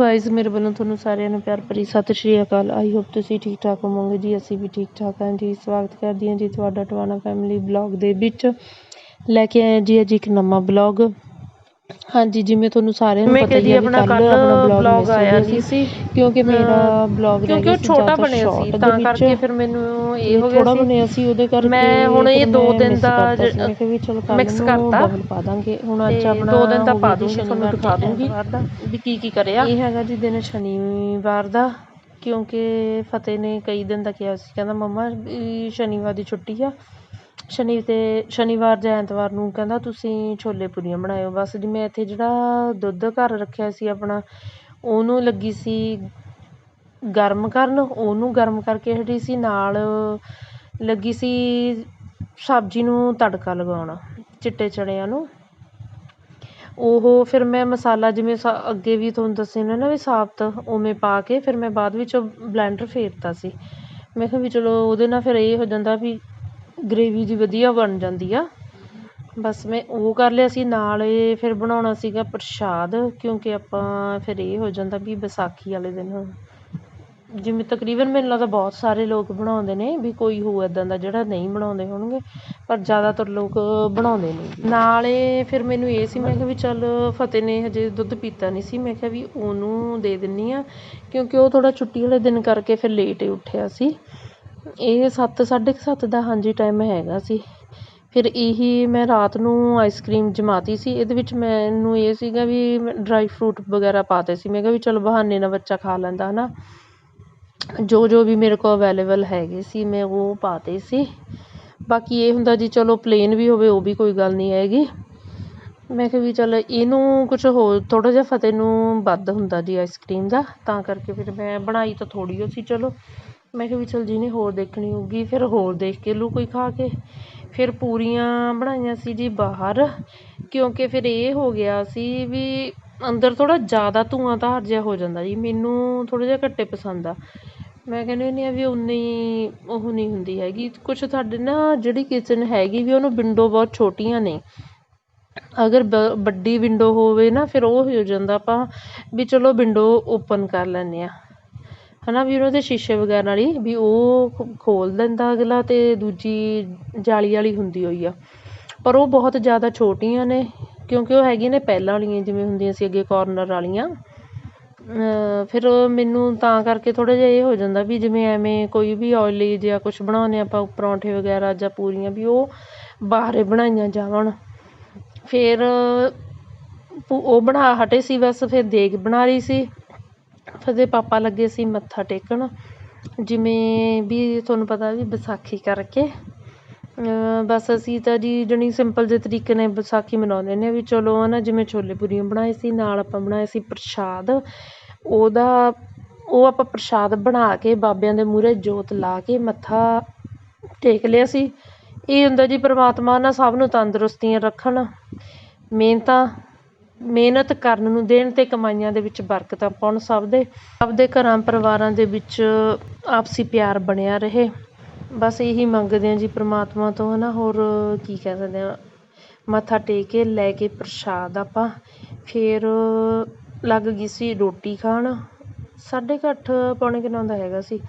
Wise ਮੇਰੇ ਵੱਲੋਂ ਤੁਹਾਨੂੰ ਸਾਰਿਆਂ ਨੂੰ ਪਿਆਰ ਭਰੀ ਸਤਿ ਸ਼੍ਰੀ ਅਕਾਲ। ਆਈ ਹੋਪ ਤੁਸੀਂ ਠੀਕ ਠਾਕ ਹੋਵੋਗੇ। ਜੀ, ਅਸੀਂ ਵੀ ਠੀਕ ਠਾਕ ਹਾਂ। ਜੀ, ਸਵਾਗਤ ਕਰਦੀ ਹਾਂ ਜੀ ਤੁਹਾਡਾ ਟਵਾਣਾ ਫੈਮਿਲੀ ਬਲੌਗ ਦੇ ਵਿੱਚ। ਲੈ ਕੇ ਆਏ ਹਾਂ ਜੀ ਅੱਜ ਇੱਕ ਨਵਾਂ ਬਲੌਗ ਹਾਂਜੀ ਜਿਵੇਂ ਤੁਹਾਨੂੰ ਸਾਰਿਆਂ ਨੂੰ ਪਤਾ ਹੀ ਹੈ ਵੀ ਕੱਲ ਆਪਣਾ ਬਲੌਗ ਮਿਸ ਹੋ ਆਇਆ ਗਿਆ ਸੀ ਕਿਉਂਕਿ ਮੇਰਾ ਬਲੌਗ ਕਿਉਂਕਿ ਉਹ ਛੋਟਾ ਬਣਿਆ ਸੀ ਤਾਂ ਕਰਕੇ ਫਿਰ ਮੈਨੂੰ ਇਹ ਹੋ ਥੋੜਾ ਗਿਆ ਸੀ। ਬਣਿਆ ਸੀ ਉਹਦੇ ਕਰਕੇ ਮੈਂ ਹੁਣ ਇਹ ਫਿਰ ਦੋ ਮੈਂ ਦਿਨ miss ਦਾ ਮੈਂ ਕਿਹਾ ਵੀ ਚਲੋ ਕੱਲ mix ਨੂੰ ਕਰਤਾ। ਪਾ ਦਾਂਗੇ। ਹੁਣ ਅੱਜ ਆਪਣਾ ਦੋ ਦਿਨ ਤਾਂ ਹੋ ਪਾ ਗਿਆ ਦੂੰਗੀ ਤੁਹਾਨੂੰ ਦਿਖਾ ਦੂੰਗੀ ਦਾ। ਵੀ ਕੀ ਕੀ ਕਰਿਆ। ਇਹ ਹੈਗਾ ਜੀ ਦਿਨ ਸ਼ਨੀਵਾਰ ਦਾ ਕਿਉਂਕਿ ਫਤਿਹ ਨੇ ਕਈ ਦਿਨ ਦਾ ਕਿਹਾ ਸੀ। ਕਹਿੰਦਾ ਮੰਮਾ ਸ਼ਨੀਵਾਰ ਦੀ ਛੁੱਟੀ ਆ। ਸ਼ਨੀ ਤੇ ਸ਼ਨੀਵਾਰ ਜਾਂ ਐਤਵਾਰ ਨੂੰ ਕਹਿੰਦਾ ਤੁਸੀਂ ਛੋਲੇ ਪੂਰੀਆਂ ਬਣਾਇਓ। ਬਸ ਜੀ ਮੈਂ ਇੱਥੇ ਜਿਹੜਾ ਦੁੱਧ ਘਰ ਰੱਖਿਆ ਸੀ ਆਪਣਾ, ਉਹਨੂੰ ਲੱਗੀ ਸੀ ਗਰਮ ਕਰਨ, ਉਹਨੂੰ ਗਰਮ ਕਰਕੇ ਹਟੀ ਸੀ, ਨਾਲ ਲੱਗੀ ਸੀ ਸਬਜ਼ੀ ਨੂੰ ਤੜਕਾ ਲਗਾਉਣਾ, ਚਿੱਟੇ ਚਣਿਆਂ ਨੂੰ। ਉਹ ਫਿਰ ਮੈਂ ਮਸਾਲਾ ਜਿਵੇਂ ਸਾ, ਅੱਗੇ ਵੀ ਤੁਹਾਨੂੰ ਦੱਸਿਆ ਨਾ ਵੀ ਸਾਬਤ, ਉਵੇਂ ਪਾ ਕੇ ਫਿਰ ਮੈਂ ਬਾਅਦ ਵਿੱਚ ਬਲੈਂਡਰ ਫੇਰਤਾ ਸੀ। ਮੈਂ ਕਿਹਾ ਵੀ ਚਲੋ ਉਹਦੇ ਨਾਲ ਫਿਰ ਇਹ ਹੋ ਜਾਂਦਾ ਵੀ ਗਰੇਵੀ ਜੀ ਵਧੀਆ ਬਣ ਜਾਂਦੀ ਆ। ਬਸ ਮੈਂ ਉਹ ਕਰ ਲਿਆ ਸੀ, ਨਾਲ ਇਹ ਫਿਰ ਬਣਾਉਣਾ ਸੀਗਾ ਪ੍ਰਸ਼ਾਦ, ਕਿਉਂਕਿ ਆਪਾਂ ਫਿਰ ਇਹ ਹੋ ਜਾਂਦਾ ਵੀ ਵਿਸਾਖੀ ਵਾਲੇ ਦਿਨ। ਜਿਵੇਂ ਤਕਰੀਬਨ ਮੈਨੂੰ ਲੱਗਦਾ ਬਹੁਤ ਸਾਰੇ ਲੋਕ ਬਣਾਉਂਦੇ ਨੇ ਵੀ ਕੋਈ ਹੋ ਇੱਦਾਂ ਦਾ ਜਿਹੜਾ ਨਹੀਂ ਬਣਾਉਂਦੇ ਹੋਣਗੇ, ਪਰ ਜ਼ਿਆਦਾਤਰ ਲੋਕ ਬਣਾਉਂਦੇ ਨੇ। ਨਾਲੇ ਫਿਰ ਮੈਨੂੰ ਇਹ ਸੀ, ਮੈਂ ਕਿਹਾ ਵੀ ਚੱਲ ਫਤਿਹ ਨੇ ਹਜੇ ਦੁੱਧ ਪੀਤਾ ਨਹੀਂ ਸੀ, ਮੈਂ ਕਿਹਾ ਵੀ ਉਹਨੂੰ ਦੇ ਦਿੰਨੀ ਆ, ਕਿਉਂਕਿ ਉਹ ਥੋੜ੍ਹਾ ਛੁੱਟੀ ਵਾਲੇ ਦਿਨ ਕਰਕੇ ਫਿਰ ਲੇਟ ਹੀ ਉੱਠਿਆ ਸੀ। ਇਹ ਸੱਤ, ਸਾਢੇ ਕੁ ਸੱਤ ਦਾ ਹਾਂਜੀ ਟਾਈਮ ਹੈਗਾ ਸੀ। ਫਿਰ ਇਹੀ ਮੈਂ ਰਾਤ ਨੂੰ ਆਈਸਕ੍ਰੀਮ ਜਮਾਤੀ ਸੀ। ਇਹਦੇ ਵਿੱਚ ਮੈਨੂੰ ਇਹ ਸੀਗਾ ਵੀ ਡਰਾਈ ਫਰੂਟ ਵਗੈਰਾ ਪਾਤੇ ਸੀ। ਮੈਂ ਕਿਹਾ ਵੀ ਚਲੋ ਬਹਾਨੇ ਨਾਲ ਬੱਚਾ ਖਾ ਲੈਂਦਾ ਹੈ ਨਾ ਜੋ ਜੋ ਵੀ ਮੇਰੇ ਕੋਲ ਅਵੇਲੇਬਲ ਹੈਗੇ ਸੀ, ਮੈਂ ਉਹ ਪਾਤੇ ਸੀ। ਬਾਕੀ ਇਹ ਹੁੰਦਾ ਜੀ, ਚਲੋ ਪਲੇਨ ਵੀ ਹੋਵੇ, ਉਹ ਵੀ ਕੋਈ ਗੱਲ ਨਹੀਂ ਹੈਗੀ। ਮੈਂ ਕਿਹਾ ਵੀ ਚੱਲ ਇਹਨੂੰ ਕੁਛ ਹੋਰ, ਥੋੜ੍ਹਾ ਜਿਹਾ ਫਤਿਹ ਨੂੰ ਵੱਧ ਹੁੰਦਾ ਜੀ ਆਈਸਕ੍ਰੀਮ ਦਾ। ਤਾਂ ਕਰਕੇ ਫਿਰ ਮੈਂ ਬਣਾਈ ਤਾਂ ਥੋੜ੍ਹੀ ਓ ਸੀ, ਚਲੋ। ਮੈਂ ਕਿਹਾ ਵੀ ਚੱਲ ਜਿਹਨੇ ਹੋਰ ਦੇਖਣੀ ਹੋਊਗੀ, ਫਿਰ ਹੋਰ ਦੇਖ ਕੇ ਲੂ ਕੋਈ ਖਾ ਕੇ। ਫਿਰ ਪੂਰੀਆਂ ਬਣਾਈਆਂ ਸੀ ਜੀ ਬਾਹਰ, ਕਿਉਂਕਿ ਫਿਰ ਇਹ ਹੋ ਗਿਆ ਸੀ ਵੀ ਅੰਦਰ ਥੋੜ੍ਹਾ ਜ਼ਿਆਦਾ ਧੂਆਂ ਧਾਰ ਜਿਹਾ ਹੋ ਜਾਂਦਾ ਜੀ, ਮੈਨੂੰ ਥੋੜਾ ਜਿਹਾ ਘੱਟੇ ਪਸੰਦ ਆ। ਮੈਂ ਕਹਿੰਦੀ ਹੁੰਦੀ ਹਾਂ ਵੀ ਉਨੀ ਉਹ ਨਹੀਂ ਹੁੰਦੀ ਹੈਗੀ। ਕੁਛ ਸਾਡੇ ਨਾ ਜਿਹੜੀ ਕਿਚਨ ਹੈਗੀ ਵੀ ਉਹਨੂੰ ਵਿੰਡੋ ਬਹੁਤ ਛੋਟੀਆਂ ਨੇ। ਅਗਰ ਬ- ਵੱਡੀ ਵਿੰਡੋ ਹੋਵੇ ਨਾ, ਫਿਰ ਉਹ ਹੋ ਜਾਂਦਾ ਆਪਾਂ ਵੀ ਚਲੋ ਵਿੰਡੋ ਓਪਨ ਕਰ ਲੈਂਦੇ ਹਾਂ। ਹੈ ਨਾ ਵੀ ਉਹਨਾਂ ਦੇ ਸ਼ੀਸ਼ੇ ਵਗੈਰਾ ਵਾਲੀ, ਵੀ ਉਹ ਖ- ਖੋਲ ਦਿੰਦਾ ਅਗਲਾ ਅਤੇ ਦੂਜੀ ਜਾਲੀ ਵਾਲੀ ਹੁੰਦੀ ਹੋਈ ਆ। ਪਰ ਉਹ ਬਹੁਤ ਜ਼ਿਆਦਾ ਛੋਟੀਆਂ ਨੇ, ਕਿਉਂਕਿ ਉਹ ਹੈਗੀਆਂ ਨੇ ਪਹਿਲਾਂ ਵਾਲੀਆਂ, ਜਿਵੇਂ ਹੁੰਦੀਆਂ ਸੀ ਅੱਗੇ ਕੋਰਨਰ ਵਾਲੀਆਂ। ਫਿਰ ਮੈਨੂੰ ਤਾਂ ਕਰਕੇ ਥੋੜ੍ਹਾ ਜਿਹਾ ਇਹ ਹੋ ਜਾਂਦਾ ਵੀ ਜਿਵੇਂ ਐਵੇਂ ਕੋਈ ਵੀ ਓਇਲੀ ਜਿਹਾ ਕੁਛ ਬਣਾਉਂਦੇ ਆਪਾਂ, ਪਰੌਂਠੇ ਵਗੈਰਾ ਜਾਂ ਪੂਰੀਆਂ, ਵੀ ਉਹ ਬਾਹਰੇ ਬਣਾਈਆਂ ਜਾਵਣ। ਫਿਰ ਪੁ- ਉਹ ਬਣਾ ਹਟੇ ਸੀ ਬਸ, ਫਿਰ ਦੇਗ ਬਣਾ ਰਹੀ ਸੀ। ਫਿਰ ਪਾਪਾ ਲੱਗੇ ਸੀ ਮੱਥਾ ਟੇਕਣ, ਜਿਵੇਂ ਵੀ ਤੁਹਾਨੂੰ ਪਤਾ ਵੀ ਵਿਸਾਖੀ ਕਰਕੇ। ਬਸ ਅਸੀਂ ਤਾਂ ਜੀ ਜਾਣੀ ਸਿੰਪਲ ਜਿਹੇ ਤਰੀਕੇ ਨਾਲ ਵਿਸਾਖੀ ਮਨਾਉਂਦੇ ਨੇ ਵੀ ਚਲੋ ਹਨਾ, ਜਿਵੇਂ ਛੋਲੇ ਪੂਰੀਆਂ ਬਣਾਏ ਸੀ, ਨਾਲ ਆਪਾਂ ਬਣਾਏ ਸੀ ਪ੍ਰਸ਼ਾਦ। ਉਹਦਾ, ਉਹ ਆਪਾਂ ਪ੍ਰਸ਼ਾਦ ਬਣਾ ਕੇ ਬਾਬਿਆਂ ਦੇ ਮੂਹਰੇ ਜੋਤ ਲਾ ਕੇ ਮੱਥਾ ਟੇਕ ਲਿਆ ਸੀ। ਇਹ ਹੁੰਦਾ ਜੀ ਪਰਮਾਤਮਾ ਨਾ ਸਭ ਨੂੰ ਤੰਦਰੁਸਤੀਆਂ ਰੱਖਣ। ਮਿਹਨਤਾਂ ਮਿਹਨਤ ਕਰਨ ਨੂੰ, ਦੇਣ ਅਤੇ ਕਮਾਈਆਂ ਦੇ ਵਿੱਚ ਬਰਕਤਾਂ ਪਾਉਣ ਸਭ ਦੇ। ਸਭ ਦੇ ਘਰਾਂ ਪਰਿਵਾਰਾਂ ਦੇ ਵਿੱਚ ਆਪਸੀ ਪਿਆਰ ਬਣਿਆ ਰਹੇ। ਬਸ ਇਹੀ ਮੰਗਦੇ ਹਾਂ ਜੀ ਪਰਮਾਤਮਾ ਤੋਂ ਹੈ ਨਾ ਹੋਰ ਕੀ ਕਹਿ ਸਕਦੇ ਹਾਂ? ਮੱਥਾ ਟੇਕ ਕੇ, ਲੈ ਕੇ ਪ੍ਰਸ਼ਾਦ ਆਪਾਂ। ਫਿਰ ਲੱਗ ਗਈ ਸੀ ਰੋਟੀ ਖਾਣ। ਸਾਢੇ ਕੁ ਅੱਠ ਪੌਣੇ ਕੁ ਨੌ ਦਾ ਹੈਗਾ ਸੀ।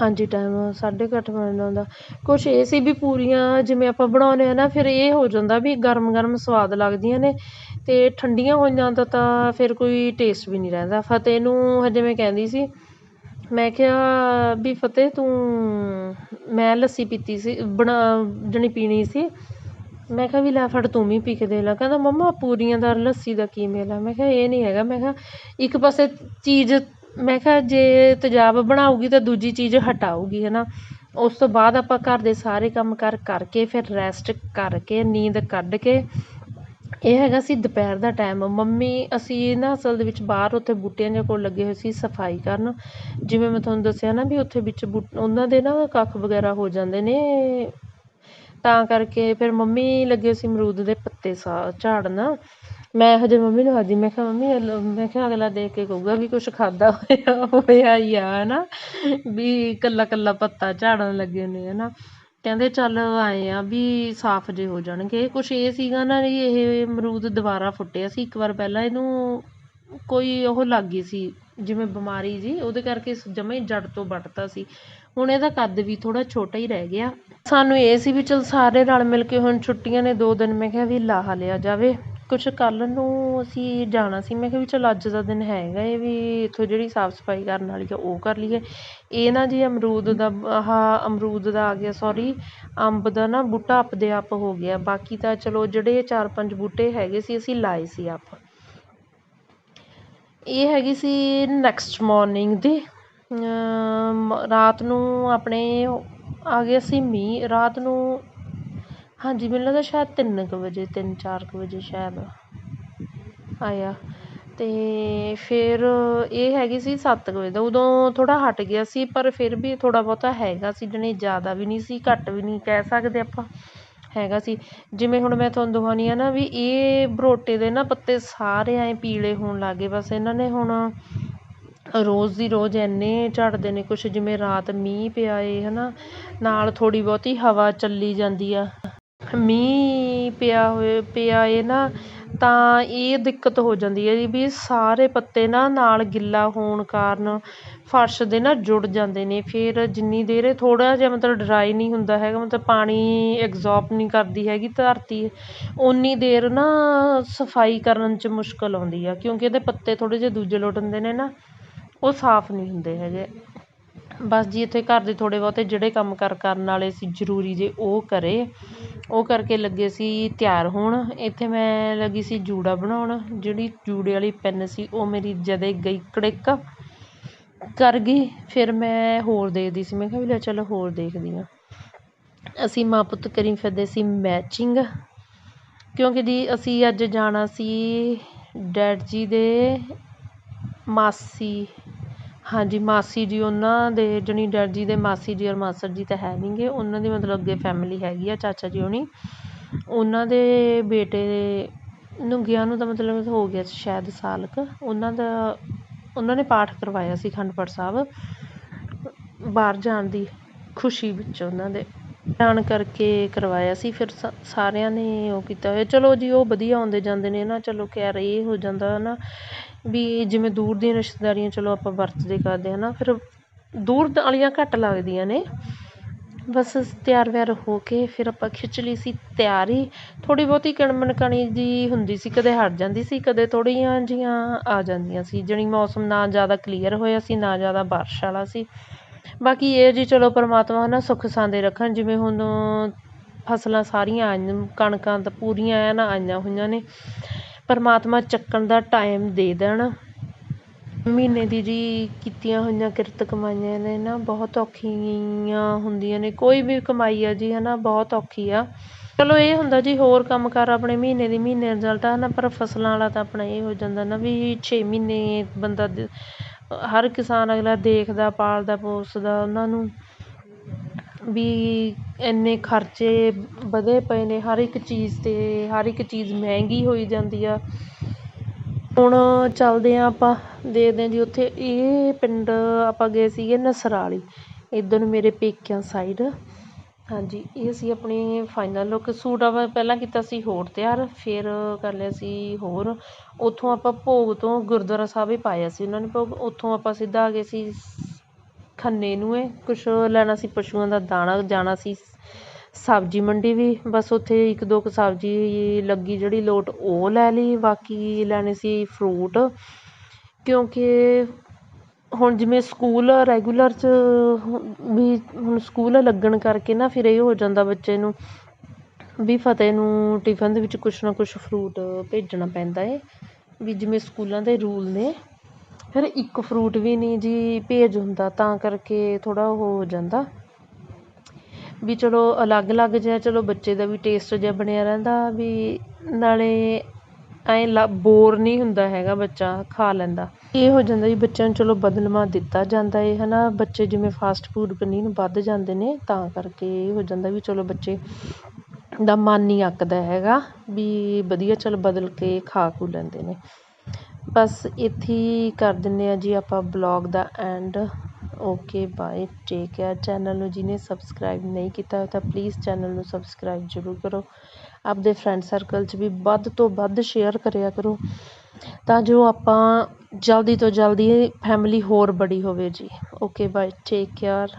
ਹਾਂਜੀ ਟਾਈਮ ਸਾਢੇ ਕੁ ਅੱਠ ਪੌਣੇ ਨੌ ਦਾ। ਕੁਛ ਇਹ ਸੀ ਵੀ ਪੂਰੀਆਂ ਜਿਵੇਂ ਆਪਾਂ ਬਣਾਉਂਦੇ ਹਾਂ ਨਾ, ਫਿਰ ਇਹ ਹੋ ਜਾਂਦਾ ਵੀ ਗਰਮ ਗਰਮ ਸਵਾਦ ਲੱਗਦੀਆਂ ਨੇ। ਅਤੇ ਠੰਡੀਆਂ ਹੋਈਆਂ ਦਾ ਤਾਂ ਫਿਰ ਕੋਈ ਟੇਸਟ ਵੀ ਨਹੀਂ ਰਹਿੰਦਾ। ਫਤਿਹ ਨੂੰ ਹਜੇ ਮੈਂ ਕਹਿੰਦੀ ਸੀ। ਮੈਂ ਕਿਹਾ ਵੀ ਫਤਿਹ ਤੂੰ ਮੈਂ ਲੱਸੀ ਪੀਤੀ ਸੀ, ਬਣਾ ਜਾਣੀ ਪੀਣੀ ਸੀ। ਮੈਂ ਕਿਹਾ ਵੀ ਲੈ ਫੜ ਤੂੰ ਵੀ ਪੀ ਕੇ ਦੇ ਲੈ। ਕਹਿੰਦਾ, ਮੰਮਾ ਪੂਰੀਆਂ ਦਾ ਲੱਸੀ ਦਾ ਕੀ ਮੇਲ? ਆ ਮੈਂ ਕਿਹਾ, ਇਹ ਨਹੀਂ ਹੈਗਾ। ਮੈਂ ਕਿਹਾ, ਇੱਕ ਪਾਸੇ ਚੀਜ਼ ਮੈਂ ਕਿਹਾ, ਜੇ ਤੇਜ਼ਾਬ ਬਣਾਊਗੀ ਤਾਂ ਦੂਜੀ ਚੀਜ਼ ਹਟਾਊਗੀ ਹੈ ਨਾ ਉਸ ਤੋਂ ਬਾਅਦ ਆਪਾਂ ਘਰ ਦੇ ਸਾਰੇ ਕੰਮ ਕਾਰ ਕਰਕੇ ਫਿਰ ਰੈਸਟ ਕਰਕੇ, ਨੀਂਦ ਕੱਢ ਕੇ ਇਹ ਹੈਗਾ ਸੀ ਦੁਪਹਿਰ ਦਾ ਟਾਈਮ ਮੰਮੀ, ਅਸੀਂ ਨਾ ਅਸਲ ਦੇ ਵਿੱਚ ਬਾਹਰ ਉੱਥੇ ਬੂਟਿਆਂ ਦੇ ਕੋਲ ਲੱਗੇ ਹੋਏ ਸੀ ਸਫ਼ਾਈ ਕਰਨ। ਜਿਵੇਂ ਮੈਂ ਤੁਹਾਨੂੰ ਦੱਸਿਆ ਨਾ ਵੀ ਉੱਥੇ ਵਿੱਚ ਬੂਟ ਉਹਨਾਂ ਦੇ ਨਾ ਕੱਖ ਵਗੈਰਾ ਹੋ ਜਾਂਦੇ ਨੇ। ਤਾਂ ਕਰਕੇ ਫਿਰ ਮੰਮੀ ਲੱਗੇ ਸੀ ਅਮਰੂਦ ਦੇ ਪੱਤੇ ਸਾ ਝਾੜਨ। ਮੈਂ ਹਜੇ ਮੰਮੀ ਨੂੰ ਆਦੀ ਮੈਂ ਕਿਹਾ, ਮੰਮੀ, ਇਹ ਮੈਂ ਕਿਹਾ ਅਗਲਾ ਦੇਖ ਕੇ ਕਹੂਗਾ ਵੀ ਕੁਛ ਖਾਦਾ ਹੋਇਆ ਹੋਇਆ ਹੀ ਆ ਹੈ ਨਾ ਵੀ ਇਕੱਲਾ ਇਕੱਲਾ ਪੱਤਾ ਝਾੜਨ ਲੱਗੇ ਨੇ ਹੈ ਨਾ ਕਹਿੰਦੇ ਚੱਲ ਆਏ ਆ ਵੀ ਸਾਫ਼ ਜਿਹੇ ਹੋ ਜਾਣਗੇ। ਕੁਛ ਇਹ ਸੀਗਾ ਨਾ ਵੀ ਇਹ ਅਮਰੂਦ ਦੁਬਾਰਾ ਫੁੱਟਿਆ ਸੀ, ਇੱਕ ਵਾਰ ਪਹਿਲਾਂ ਇਹਨੂੰ ਕੋਈ ਉਹ ਲੱਗ ਗਈ ਸੀ, ਜਿਵੇਂ ਬਿਮਾਰੀ ਜੀ, ਉਹਦੇ ਕਰਕੇ ਜਮਾ ਹੀ ਜੜ ਤੋਂ ਵੱਢਤਾ ਸੀ। ਹੁਣ ਇਹਦਾ ਕੱਦ ਵੀ ਥੋੜ੍ਹਾ ਛੋਟਾ ਹੀ ਰਹਿ ਗਿਆ। ਸਾਨੂੰ ਇਹ ਸੀ ਵੀ ਚੱਲ ਸਾਰੇ ਰਲ ਮਿਲ ਕੇ ਹੁਣ ਛੁੱਟੀਆਂ ਨੇ, ਦੋ ਦਿਨ ਮੈਂ ਕਿਹਾ ਵੀ ਲਾਹ ਲਿਆ ਜਾਵੇ। ਕੁਛ ਕੱਲ੍ਹ ਨੂੰ ਅਸੀਂ ਜਾਣਾ ਸੀ, ਮੈਂ ਕਿਹਾ ਵੀ ਚਲ ਅੱਜ ਦਾ ਦਿਨ ਹੈਗਾ ਇਹ ਵੀ ਇੱਥੋਂ ਜਿਹੜੀ ਸਾਫ਼ ਸਫ਼ਾਈ ਕਰਨ ਵਾਲੀ ਆ ਉਹ ਕਰ ਲਈਏ। ਇਹ ਨਾ ਜੀ ਅਮਰੂਦ ਦਾ, ਆਹ ਅਮਰੂਦ ਦਾ ਆ ਗਿਆ ਸੋਰੀ ਅੰਬ ਦਾ ਨਾ ਬੂਟਾ ਆਪਦੇ ਆਪ ਹੋ ਗਿਆ। ਬਾਕੀ ਤਾਂ ਚਲੋ ਜਿਹੜੇ ਚਾਰ ਪੰਜ ਬੂਟੇ ਹੈਗੇ ਸੀ, ਅਸੀਂ ਲਾਏ ਸੀ ਆਪ। ਇਹ ਹੈਗੀ ਸੀ ਨੈਕਸਟ ਮੋਰਨਿੰਗ ਦੀ। ਰਾਤ ਨੂੰ ਆਪਣੇ, ਆ ਗਿਆ ਸੀ ਮੀਂਹ, ਰਾਤ ਨੂੰ ਹਾਂਜੀ, ਮੈਨੂੰ ਲੱਗਦਾ ਸ਼ਾਇਦ ਤਿੰਨ ਕੁ ਵਜੇ, ਤਿੰਨ ਚਾਰ ਕੁ ਵਜੇ ਸ਼ਾਇਦ ਆਇਆ। ਅਤੇ ਫਿਰ ਇਹ ਹੈਗੀ ਸੀ ਸੱਤ ਕੁ ਵਜੇ ਦਾ। ਉਦੋਂ ਥੋੜ੍ਹਾ ਹਟ ਗਿਆ ਸੀ, ਪਰ ਫਿਰ ਵੀ ਥੋੜ੍ਹਾ ਬਹੁਤਾ ਹੈਗਾ ਸੀ, ਜਾਣੀ ਜ਼ਿਆਦਾ ਵੀ ਨਹੀਂ ਸੀ, ਘੱਟ ਵੀ ਨਹੀਂ ਕਹਿ ਸਕਦੇ ਆਪਾਂ, ਹੈਗਾ ਸੀ। ਜਿਵੇਂ ਹੁਣ ਮੈਂ ਤੁਹਾਨੂੰ ਦਿਖਾਉਂਦੀ ਹਾਂ ਨਾ ਵੀ ਇਹ ਬਰੋਟੇ ਦੇ ਨਾ ਪੱਤੇ ਸਾਰੇ ਐਂ ਪੀਲੇ ਹੋਣ ਲੱਗ ਗਏ ਬਸ ਇਹਨਾਂ ਨੇ ਹੁਣ ਰੋਜ਼ ਦੀ ਰੋਜ਼ ਇੰਨੇ ਝੜਦੇ ਨੇ ਕੁਛ, ਜਿਵੇਂ ਰਾਤ ਮੀਂਹ ਪਿਆ ਏ ਹੈ ਨਾ ਨਾਲ ਥੋੜ੍ਹੀ ਬਹੁਤੀ ਹਵਾ ਚੱਲੀ ਜਾਂਦੀ ਆ। ਮੀਂਹ ਪਿਆ ਹੋਏ, ਪਿਆ ਏ ਨਾ, ਤਾਂ ਇਹ ਦਿੱਕਤ ਹੋ ਜਾਂਦੀ ਹੈ ਜੀ ਵੀ ਸਾਰੇ ਪੱਤੇ ਨਾ ਨਾਲ ਗਿੱਲਾ ਹੋਣ ਕਾਰਨ ਫਰਸ਼ ਦੇ ਨਾ ਜੁੜ ਜਾਂਦੇ ਨੇ। ਫਿਰ ਜਿੰਨੀ ਦੇਰ ਇਹ ਥੋੜ੍ਹਾ ਜਿਹਾ ਮਤਲਬ ਡਰਾਈ ਨਹੀਂ ਹੁੰਦਾ ਹੈਗਾ, ਮਤਲਬ ਪਾਣੀ ਐਗਜ਼ੋਰਬ ਨਹੀਂ ਕਰਦੀ ਹੈਗੀ ਧਰਤੀ ਉਨੀ ਦੇਰ ਨਾ ਸਫ਼ਾਈ ਕਰਨ 'ਚ ਮੁਸ਼ਕਿਲ ਆਉਂਦੀ ਆ, ਕਿਉਂਕਿ ਇਹਦੇ ਪੱਤੇ ਥੋੜ੍ਹੇ ਜਿਹੇ ਦੂਜੇ ਲੁੱਟ ਹੁੰਦੇ ਨੇ ਨਾ, ਉਹ ਸਾਫ਼ ਨਹੀਂ ਹੁੰਦੇ ਹੈਗੇ। ਬਸ ਜੀ, ਇੱਥੇ ਘਰ ਦੇ ਥੋੜ੍ਹੇ ਬਹੁਤੇ ਜਿਹੜੇ ਕੰਮ ਕਾਰ, ਕਰਨ ਵਾਲੇ ਸੀ, ਜ਼ਰੂਰੀ ਜੇ ਉਹ ਕਰੇ। ਉਹ ਕਰਕੇ ਲੱਗੇ ਸੀ ਤਿਆਰ ਹੋਣ। ਇੱਥੇ ਮੈਂ ਲੱਗੀ ਸੀ ਜੂੜਾ ਬਣਾਉਣ। ਜਿਹੜੀ ਜੂੜੇ ਵਾਲੀ ਪੈੱਨ ਸੀ, ਉਹ ਮੇਰੀ ਜਦੇ ਗਈ ਕੜਿੱਕ ਕਰ ਗਈ। ਫਿਰ ਮੈਂ ਹੋਰ ਦੇਖਦੀ ਸੀ। ਮੈਂ ਕਿਹਾ ਵੀ ਲੈ ਚਲੋ ਹੋਰ ਦੇਖਦੀ ਹਾਂ। ਅਸੀਂ ਮਾਂ ਪੁੱਤ ਕਰੀ ਫਿਰਦੇ ਸੀ ਮੈਚਿੰਗ। ਕਿਉਂਕਿ ਜੀ, ਅਸੀਂ ਅੱਜ ਜਾਣਾ ਸੀ ਡੈਡ ਜੀ ਦੇ ਮਾਸੀ ਹਾਂਜੀ, ਮਾਸੀ ਜੀ ਉਹਨਾਂ ਦੇ, ਜਾਣੀ ਡੈਡ ਜੀ ਦੇ ਮਾਸੀ ਜੀ ਔਰ ਮਾਸੜ ਜੀ ਤਾਂ ਹੈ ਨਹੀਂ ਗੇ ਉਹਨਾਂ ਦੀ ਮਤਲਬ ਅੱਗੇ ਫੈਮਿਲੀ ਹੈਗੀ ਆ, ਚਾਚਾ ਜੀ ਹੋਣੀ। ਉਹਨਾਂ ਦੇ ਬੇਟੇ ਨੂੰ ਗਿਆ ਨੂੰ ਤਾਂ ਮਤਲਬ ਹੋ ਗਿਆ ਸ਼ਾਇਦ ਸਾਲ ਕੁ ਉਹਨਾਂ ਦਾ, ਉਹਨਾਂ ਨੇ ਪਾਠ ਕਰਵਾਇਆ ਸੀ ਅਖੰਡ ਪਾਠ ਸਾਹਿਬ। ਬਾਹਰ ਜਾਣ ਦੀ ਖੁਸ਼ੀ ਵਿੱਚ ਉਹਨਾਂ ਦੇ ਜਾਣ ਕਰਕੇ ਕਰਵਾਇਆ ਸੀ। ਫਿਰ ਸ, ਸਾਰਿਆਂ ਨੇ ਉਹ ਕੀਤਾ ਹੋਇਆ। ਚਲੋ ਜੀ, ਉਹ ਵਧੀਆ ਆਉਂਦੇ ਜਾਂਦੇ ਨੇ ਨਾ। ਚਲੋ ਕਹਿ ਇਹ ਹੋ ਜਾਂਦਾ ਹੈ ਨਾ। ਵੀ ਜਿਵੇਂ ਦੂਰ ਦੀਆਂ ਰਿਸ਼ਤੇਦਾਰੀਆਂ ਚਲੋ ਆਪਾਂ ਵਰਤਦੇ ਕਰਦੇ ਹਾਂ ਨਾ, ਫਿਰ ਦੂਰ ਵਾਲੀਆਂ ਘੱਟ ਲੱਗਦੀਆਂ ਨੇ। ਬਸ ਤਿਆਰ ਵਿਆਰ ਹੋ ਕੇ ਫਿਰ ਆਪਾਂ ਖਿੱਚ ਲਈ ਸੀ ਤਿਆਰੀ। ਥੋੜ੍ਹੀ ਬਹੁਤੀ ਕਿਣਮਣ ਕਣੀ ਜੀ ਹੁੰਦੀ ਸੀ, ਕਦੇ ਹਟ ਜਾਂਦੀ ਸੀ, ਕਦੇ ਥੋੜ੍ਹੀਆਂ ਜਿਹੀਆਂ ਆ ਜਾਂਦੀਆਂ ਸੀ। ਜਾਣੀ ਮੌਸਮ ਨਾ ਜ਼ਿਆਦਾ ਕਲੀਅਰ ਹੋਇਆ ਸੀ, ਨਾ ਜ਼ਿਆਦਾ ਬਾਰਿਸ਼ ਵਾਲਾ ਸੀ। ਬਾਕੀ ਇਹ ਜੀ ਚਲੋ ਪਰਮਾਤਮਾ ਨਾ ਸੁੱਖ ਸਾਂਦੇ ਰੱਖਣ, ਜਿਵੇਂ ਹੁਣ ਫਸਲਾਂ ਸਾਰੀਆਂ ਆਈਆਂ, ਕਣਕਾਂ ਤਾਂ ਪੂਰੀਆਂ ਐਨ ਆਈਆਂ ਹੋਈਆਂ ਨੇ। ਪਰਮਾਤਮਾ ਚੱਕਣ ਦਾ ਟਾਈਮ ਦੇ ਦੇਣ। ਮਹੀਨੇ ਦੀ ਜੀ ਕੀਤੀਆਂ ਹੋਈਆਂ ਕਿਰਤ ਕਮਾਈਆਂ ਨੇ ਨਾ, ਬਹੁਤ ਔਖੀਆਂ ਹੁੰਦੀਆਂ ਨੇ। ਕੋਈ ਵੀ ਕਮਾਈ ਆ ਜੀ ਹੈ ਨਾ ਬਹੁਤ ਔਖੀ ਆ। ਚਲੋ ਇਹ ਹੁੰਦਾ ਜੀ, ਹੋਰ ਕੰਮ ਕਾਰ ਆਪਣੇ ਮਹੀਨੇ ਦੀ ਮਹੀਨੇ ਰਿਜ਼ਲਟ ਆ ਨਾ ਪਰ ਫਸਲਾਂ ਵਾਲਾ ਤਾਂ ਆਪਣਾ ਇਹ ਹੋ ਜਾਂਦਾ ਨਾ ਵੀ 6 ਮਹੀਨੇ ਬੰਦਾ ਹਰ ਕਿਸਾਨ ਅਗਲਾ ਦੇਖਦਾ, ਪਾਲਦਾ, ਪੋਸਦਾ ਉਹਨਾਂ ਨੂੰ। ਵੀ ਇੰਨੇ ਖਰਚੇ ਵਧੇ ਪਏ ਨੇ, ਹਰ ਇੱਕ ਚੀਜ਼ 'ਤੇ, ਹਰ ਇੱਕ ਚੀਜ਼ ਮਹਿੰਗੀ ਹੋਈ ਜਾਂਦੀ ਆ। ਹੁਣ ਚੱਲਦੇ ਹਾਂ ਆਪਾਂ, ਦੇਖਦੇ ਹਾਂ ਜੀ ਉੱਥੇ, ਇਹ ਪਿੰਡ ਆਪਾਂ ਗਏ ਸੀਗੇ ਨਸਰਾਲੀ, ਇੱਧਰ ਨੂੰ ਮੇਰੇ ਪੇਕਿਆਂ ਸਾਈਡ ਹਾਂਜੀ, ਇਹ ਸੀ ਆਪਣੀ ਫਾਈਨਲ ਲੁੱਕ ਸੂਟ ਆਪਾਂ ਪਹਿਲਾਂ ਕੀਤਾ ਸੀ ਹੋਰ ਤਿਆਰ, ਫਿਰ ਕਰ ਲਿਆ ਸੀ ਹੋਰ। ਉੱਥੋਂ ਆਪਾਂ ਭੋਗ ਤੋਂ ਗੁਰਦੁਆਰਾ ਸਾਹਿਬ ਹੀ ਪਾਇਆ ਸੀ ਉਹਨਾਂ ਨੇ, ਭੋਗ, ਉੱਥੋਂ ਆਪਾਂ ਸਿੱਧਾ ਆ ਗਏ ਸੀ ਖੰਨੇ ਨੂੰ ਹੈ ਕੁਛ ਲੈਣਾ ਸੀ ਪਸ਼ੂਆਂ ਦਾ ਦਾਣਾ, ਜਾਣਾ ਸੀ ਸਬਜ਼ੀ ਮੰਡੀ ਵੀ। ਬਸ ਉੱਥੇ ਇੱਕ ਦੋ ਕੁ ਸਬਜ਼ੀ ਲੱਗੀ ਜਿਹੜੀ ਲੋਟ, ਉਹ ਲੈ ਲਈ। ਬਾਕੀ ਲੈਣੇ ਸੀ ਫਰੂਟ। ਕਿਉਂਕਿ ਹੁਣ ਜਿਵੇਂ ਸਕੂਲ ਰੈਗੂਲਰ 'ਚ ਵੀ ਹੁਣ ਸਕੂਲ ਲੱਗਣ ਕਰਕੇ ਨਾ ਫਿਰ ਇਹ ਹੋ ਜਾਂਦਾ ਬੱਚੇ ਨੂੰ ਵੀ ਫਤਿਹ ਨੂੰ ਟਿਫਨ ਦੇ ਵਿੱਚ ਕੁਛ ਨਾ ਕੁਛ ਫਰੂਟ ਭੇਜਣਾ ਪੈਂਦਾ ਹੈ ਵੀ ਜਿਵੇਂ ਸਕੂਲਾਂ ਦੇ ਰੂਲ ਨੇ। ਫਿਰ ਇੱਕ ਫਰੂਟ ਵੀ ਨਹੀਂ ਜੀ ਭੇਜ ਹੁੰਦਾ, ਤਾਂ ਕਰਕੇ ਥੋੜ੍ਹਾ ਉਹ ਹੋ ਜਾਂਦਾ। ਵੀ ਚਲੋ ਅਲੱਗ ਅਲੱਗ ਜਿਹਾ ਚਲੋ ਬੱਚੇ ਦਾ ਵੀ ਟੇਸਟ ਜਿਹਾ ਬਣਿਆ ਰਹਿੰਦਾ ਵੀ ਨਾਲੇ ਐਂ ਲ ਬੋਰ ਨਹੀਂ ਹੁੰਦਾ ਹੈਗਾ ਬੱਚਾ ਖਾ ਲੈਂਦਾ। ਇਹ ਹੋ ਜਾਂਦਾ ਜੀ ਬੱਚਿਆਂ ਨੂੰ ਚਲੋ ਬਦਲਵਾਂ ਦਿੱਤਾ ਜਾਂਦਾ ਏ ਹੈ ਨਾ ਬੱਚੇ ਜਿਵੇਂ ਫਾਸਟ ਫੂਡ ਕੰਨੀ ਨੂੰ ਵੱਧ ਜਾਂਦੇ ਨੇ, ਤਾਂ ਕਰਕੇ ਇਹ ਹੋ ਜਾਂਦਾ ਵੀ ਚਲੋ ਬੱਚੇ ਦਾ ਮਨ ਨਹੀਂ ਅੱਕਦਾ ਹੈਗਾ ਵੀ ਵਧੀਆ ਚਲ ਬਦਲ ਕੇ ਖਾ ਖੂ ਲੈਂਦੇ ਨੇ। ਬਸ ਇੱਥੇ ਹੀ ਕਰ ਦਿੰਦੇ ਹਾਂ ਜੀ ਆਪਾਂ blog the and okay bye take care channel ਨੂੰ ਜਿਹਨੇ ਸਬਸਕ੍ਰਾਈਬ ਨਹੀਂ ਕੀਤਾ ਤਾਂ ਪਲੀਜ਼ ਚੈਨਲ ਨੂੰ ਸਬਸਕ੍ਰਾਈਬ ਜ਼ਰੂਰ ਕਰੋ। ਆਪਦੇ ਫਰੈਂਡ ਸਰਕਲ 'ਚ ਵੀ ਵੱਧ ਤੋਂ ਵੱਧ ਸ਼ੇਅਰ ਕਰਿਆ ਕਰੋ ਤਾਂ ਜੋ ਆਪਾਂ ਜਲਦੀ ਤੋਂ ਜਲਦੀ ਫੈਮਿਲੀ ਹੋਰ ਬੜੀ ਹੋਵੇ ਜੀ। Okay bye take care